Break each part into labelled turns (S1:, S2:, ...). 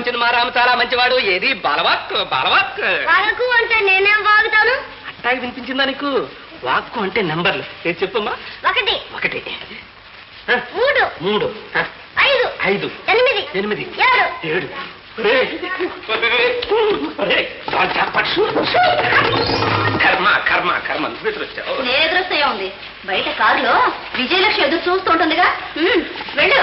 S1: వచ్చింది మా రాము చాలా మంచివాడు. ఏది? బలవాక్ బలవాక్.
S2: వరకు అంటే నేనేం వాగుతాను?
S1: అట్టాగి వినిపించిందా నీకు? వాక్కు అంటే నెంబర్లు. ఏది చెప్పమ్మా?
S2: ఒకటి.
S1: ఒకటి. ఆ,
S2: మూడు.
S1: మూడు. ఆ,
S2: ఐదు.
S1: ఐదు.
S2: ఎనిమిది.
S1: ఎనిమిది.
S2: ఏడు.
S1: ఏడు. ఒరేయ్, ఒరేయ్, ఒరేయ్, చాలా చేపట్టు. కర్మ కర్మ కర్మ. నువ్వు
S2: నేదృష్టయం ఉంది బయట కారులో విజయలక్ష్మి ఎదురు చూస్తూ ఉంటుందిగా. ఉమ్, వెళ్ళు.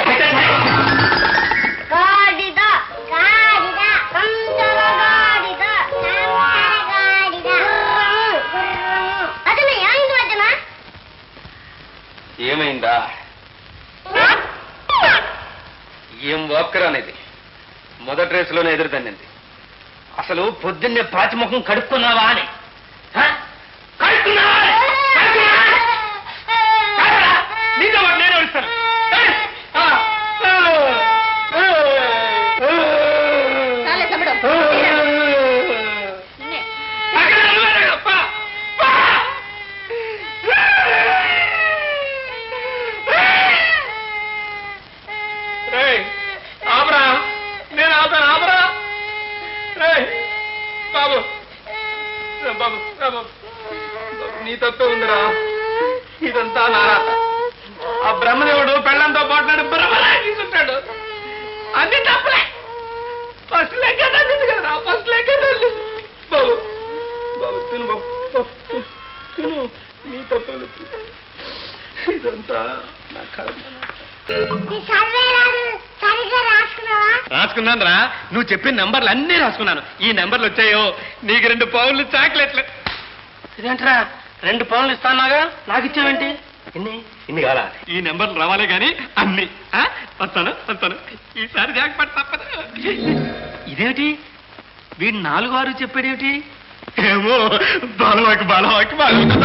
S1: ఏం అనేది. మొదటి రేసులోనే ఎదురుదండింది అసలు పొద్దున్నే పాచిముఖం కడుక్కున్నావా అని హ? కడుక్కున్నావా అని? కడుక్కున్నావా అని? కడగరా? నీతో పాటు నేను ఏడుస్తాను. ఏయ్! ఆ!
S2: చాలే తమ్ముడు
S1: అక్కడ నిలబడకు, పా! పా! రేయ్, ఆపరా నేను ఆపాను ఆపరా రేయ్, బాబు రా బాబు రా బాబు బాబు, నీ తప్పే ఉందిరా ఇదంతా నారాత ఆ బ్రహ్మదేవుడు పెళ్ళంతో పాటున్నాడు బ్రహ్మలా తీసుంటాడు అన్ని తప్పలే ఫస్ట్ లెక్క తల్లింది కదా ఫస్ట్ లెక్క తల్లి బాబు బాబు తిను బాబు బాబు, తిను. తిను నీ తప్పే లేదు. రాసుకున్నాను రా నువ్వు చెప్పిన నంబర్లు అన్నీ రాసుకున్నాను. ఈ నెంబర్లు వచ్చాయో? నీకు రెండు పౌన్లు చాక్లెట్లు. ఇదేంట్రా? రెండు పౌన్లు ఇస్తానాగా నాకు ఇచ్చావేంటి? ఇన్ని ఇన్ని కావాలా? ఈ నెంబర్లు రావాలే గాని అన్ని. ఆ? వస్తాను వస్తాను. ఈసారి జాగ్రత్త తప్పదు. ఇదేమిటి? వీడు నాలుగు ఆరు చెప్పాడేమిటి? ఏమో బాలవాకి బాలవాకి బాలవాకి.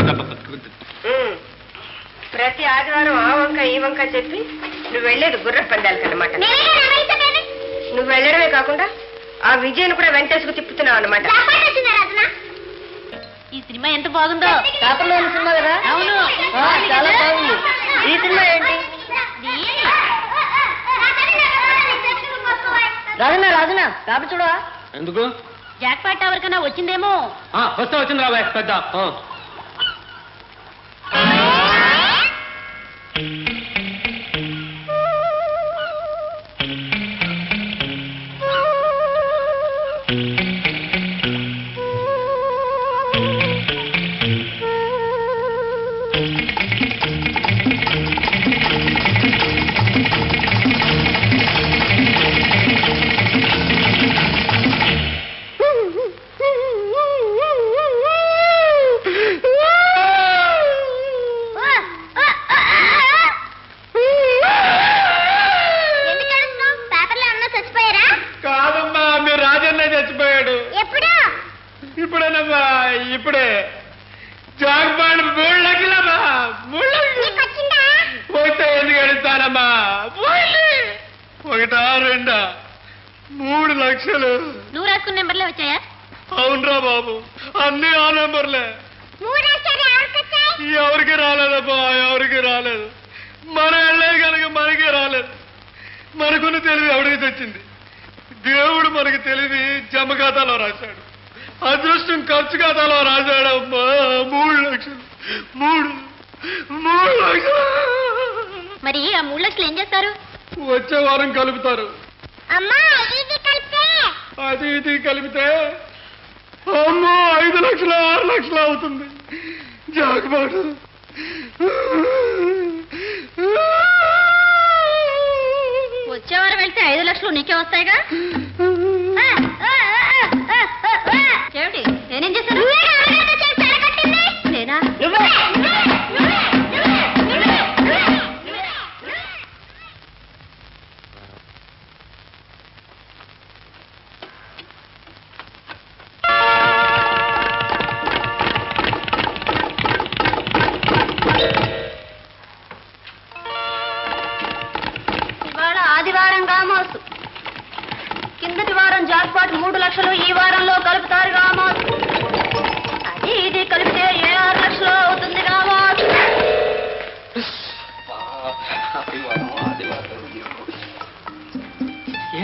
S3: ప్రతి ఆదివారం ఆ వంక ఈ వంక చెప్పి నువ్వు వెళ్ళేది గుర్ర పందాలకి అనమాట నువ్వు వెళ్ళడమే కాకుండా ఆ విజయను కూడా వెంటేసుకు తిప్పుతున్నావు అనమాట
S2: ఈ సినిమా ఎంత బాగుందో.
S3: పేపర్లో ఉన్న సినిమా కదా?
S2: అవును.
S3: ఆ, చాలా బాగుంది ఈ సినిమా ఏంటి? రాజునా రాజునా? పేపర్ చూడవా?
S1: ఎందుకు?
S2: జాక్ పాట్ ఎవరికైనా వచ్చిందేమో.
S1: ఆ, వస్తా వచ్చింది రాబాయ్ పెద్ద. కాదమ్మా మీ రాజన్న చచ్చిపోయాడు.
S2: ఎప్పుడు?
S1: ఇప్పుడేనమ్మా ఇప్పుడే జాగ్పాడు మూడు లక్షలమ్మా మూడు లక్షలు
S2: వచ్చిందా
S1: పోతే ఎందుకు ఎడుతానమ్మా పోయింది ఒకటా రెండా? మూడు లక్షలు.
S2: నువ్వు రాసుకున్న నెంబర్లే వచ్చాయా?
S1: అవునరా బాబు అన్ని ఆ నెంబర్లే.
S2: ఎవరికి
S1: రాలేదబ్బా ఎవరికి రాలేదు. మన వెళ్ళలేదు కనుక మనకే రాలేదు. మనకున్న తెలివి ఎవరికి తెచ్చింది? దేవుడు మనకి తెలివి జమ ఖాతాలో రాశాడు. అదృష్టం ఖర్చు ఖాతాలో రాశాడమ్మా మూడు లక్షలు. మూడు. మూడు లక్షలు.
S2: మరి ఆ మూడు లక్షలు ఏం చేస్తారు?
S1: వచ్చే వారం కలుపుతారు. అది ఇది కలిపితే అమ్మో ఐదు లక్షలు ఆరు లక్షలు అవుతుంది. జాగ్రత్త.
S2: వచ్చేవారం వెళ్తే ఐదు లక్షలు నీకే వస్తాయిగా?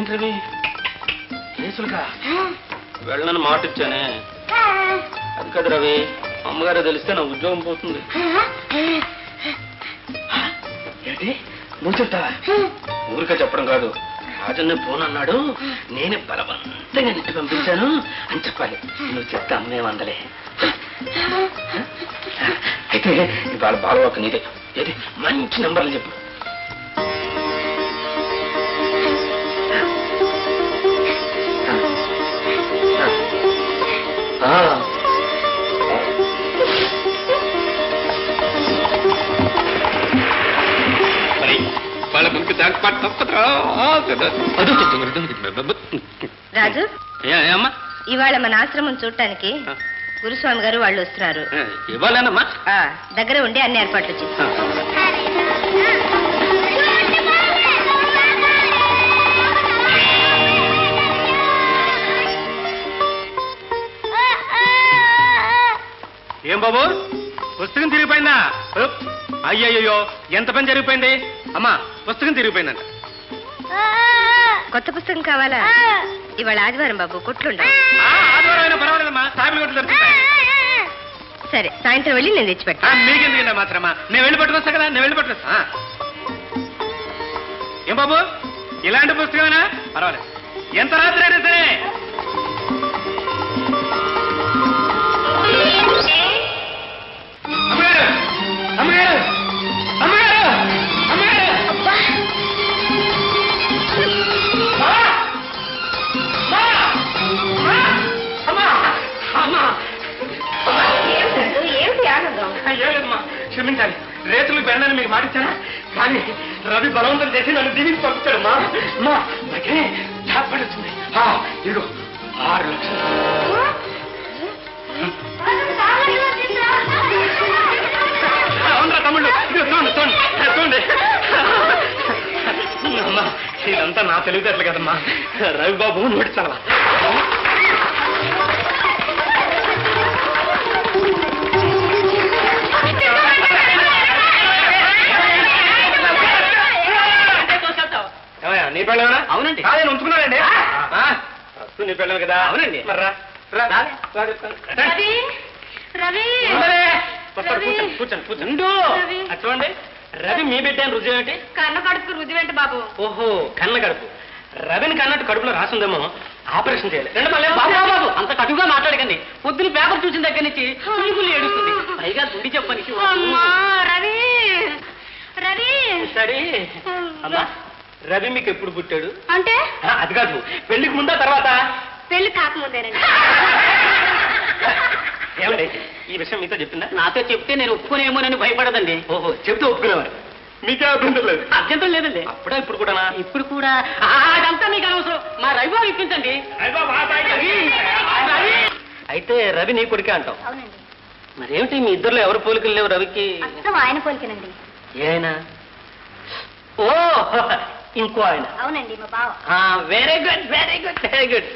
S1: పోలీసులుగా వెళ్ళనని మాట ఇచ్చానే. అది కదా రవి అమ్మగారు తెలిస్తే నా ఉద్యోగం పోతుంది. ఏంటి? నువ్వు చెప్తావా ఊరికే చెప్పడం కాదు. రాజన్న ఫోన్ అన్నాడు నేనే బలవంతంగా నెట్టి పంపించాను అని చెప్పాలి. నువ్వు చెప్తే అమ్మేమందలే అయితే ఇవాళ బాలవాక నీదే. ఏది? మంచి నంబర్లు చెప్పు.
S3: రాజు?
S1: అమ్మా?
S3: ఇవాళ మన ఆశ్రమం చూడటానికి గురుస్వామి గారు వాళ్ళు వస్తున్నారు.
S1: ఇవ్వాలేనమ్మా?
S3: దగ్గర ఉండి అన్ని ఏర్పాట్లు
S1: ఏం బాబు? పుస్తకం తిరిగిపోయిందా. అయ్యయ్యో ఎంత పని జరిగిపోయింది? అమ్మా పుస్తకం తిరిగిపోయిందంట.
S3: కొత్త పుస్తకం కావాలా? ఇవాళ ఆదివారం బాబు కొట్లుండ.
S1: ఆ, ఆదివారం అయినా పర్వాలేదమ్మా సాయిబులు కొట్లు దొరుకుతాయి.
S3: సరే సాయంత్రం వెళ్ళి నేను తెచ్చిపెట్టా
S1: మీకెందుకండి మాత్రమా? నేను వెళ్ళి పట్టుకొస్తా కదా నేను వెళ్ళి పట్టుకొస్తా. ఏం బాబు ఇలాంటి పుస్తకమేనా? పర్వాలేదు. ఎంత రాత్రి అయినా సరే క్షమించాలి. రేతులు వెళ్ళని మీకు మాటిచ్చానా? కానీ రవి బలవంతం చేసి నన్ను దీవించి పంపించాడు మా మా. నాకే జాబ్ వచ్చింది. ఇదిగో ఆరు లక్షలు. అవునరా తమ్ముళ్ళు. చూడండి చూడండి. చూడండి. అమ్మా ఇదంతా నా తెలివితేటలు కదమ్మా. రవిబాబు నీ పెళ్ళమేనా
S4: అవునండి.
S1: కాదే ఉంచుకున్నానండి. నీ పెళ్ళం కదా.
S4: అవునండి.
S1: మరి రా, రా.
S4: రా.
S1: రా చెప్తాను.
S2: రవి! రవి!
S1: ఉండలే. వస్తాడు,
S2: రవి.
S1: కూర్చోండి కూర్చోండి కూర్చోండి.
S4: ఉండు.
S2: రవి.
S1: అది చూడండి. రవి మీ బిడ్డ అని రుజువు ఏమిటి?
S2: కన్న కడుపు రుజువేంటి బాబు?
S1: ఓహో కన్న కడుపు. రవిని కన్నట్టు కడుపులో రాసిందేమో. ఆపరేషన్ చేయాలి. రెండు మళ్ళీ
S4: బాబు బాబు, బాబు. అంత కటుగా మాట్లాడకండి. పొద్దున పేపర్ చూసిన దగ్గర నుంచి కుళ్ళి కుళ్ళి ఏడుస్తుంది. పైగా దుడి చెప్పని
S2: అమ్మా రవి! రవి!
S1: సరే అమ్మా. రవి మీకు ఎప్పుడు పుట్టాడు?
S2: అంటే?
S1: అది కాదు. పెళ్ళికి ముందా తర్వాత?
S2: పెళ్ళి కాకముందేనండి.
S1: ఏమండి? ఈ విషయం మీతో చెప్పిందా?
S4: నాతో చెప్తే నేను ఒప్పుకునేమోనని భయపడదండి.
S1: ఓహో చెప్తే ఒప్పుకునేవారు. మీకే అభ్యంతరం లేదు.
S4: అభ్యంతరం లేదండి.
S1: అప్పుడా ఇప్పుడు కూడానా?
S4: ఇప్పుడు కూడా. అదంతా మీకు అనవసరం. మా రవిబాబు ఇప్పించండి. రవి!
S1: అయితే రవి నీ కొడుకే అంటాం
S2: అవునండి.
S1: మరేమిటి? మీ ఇద్దరులో ఎవరు పోలికలు లేవు రవికి?
S2: ఆయన పోలికనండి.
S1: ఏ ఆయన? ఓ ఇంకో ఆయన.
S2: అవునండి మా బావ.
S1: Very good very good very good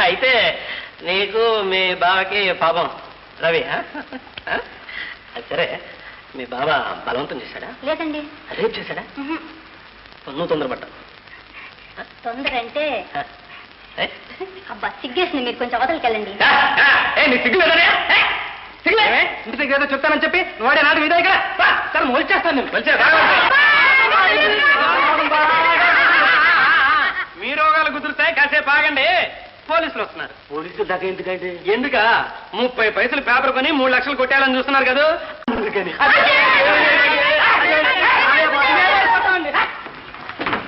S1: అయితే నీకు మీ బావకి పాపం. రవి సరే మీ బావ బలవంతం చేశాడా?
S2: లేదండి.
S1: రేపు చేశాడా. నువ్వు తొందరపడ్డా
S2: తొందర అంటే? అబ్బా సిగ్గేసింది మీరు కొంచెం అవతలకి వెళ్ళండి.
S1: ఆ, ఆ, ఏ నీ సిగ్గులేదనే ఏ? సిగ్గులే? ఇంటి దగ్గర ఏదో చెప్తానని చెప్పి నువ్వు వాడే నాటి ఇదే ఇక్కడ. సరే మొలిచేస్తాను నేను మొలిచే, రా, మీ రోగాలు కుదురుతాయి కాసేపు ఆగండి. పోలీసులు వస్తున్నారు.
S4: పోలీసులు దగ్గర ఎందుకంటే
S1: ఎందుక? ముప్పై పైసలు పేపర్ కొని మూడు లక్షలు కొట్టాలని చూస్తున్నారు కదా. అందుకని.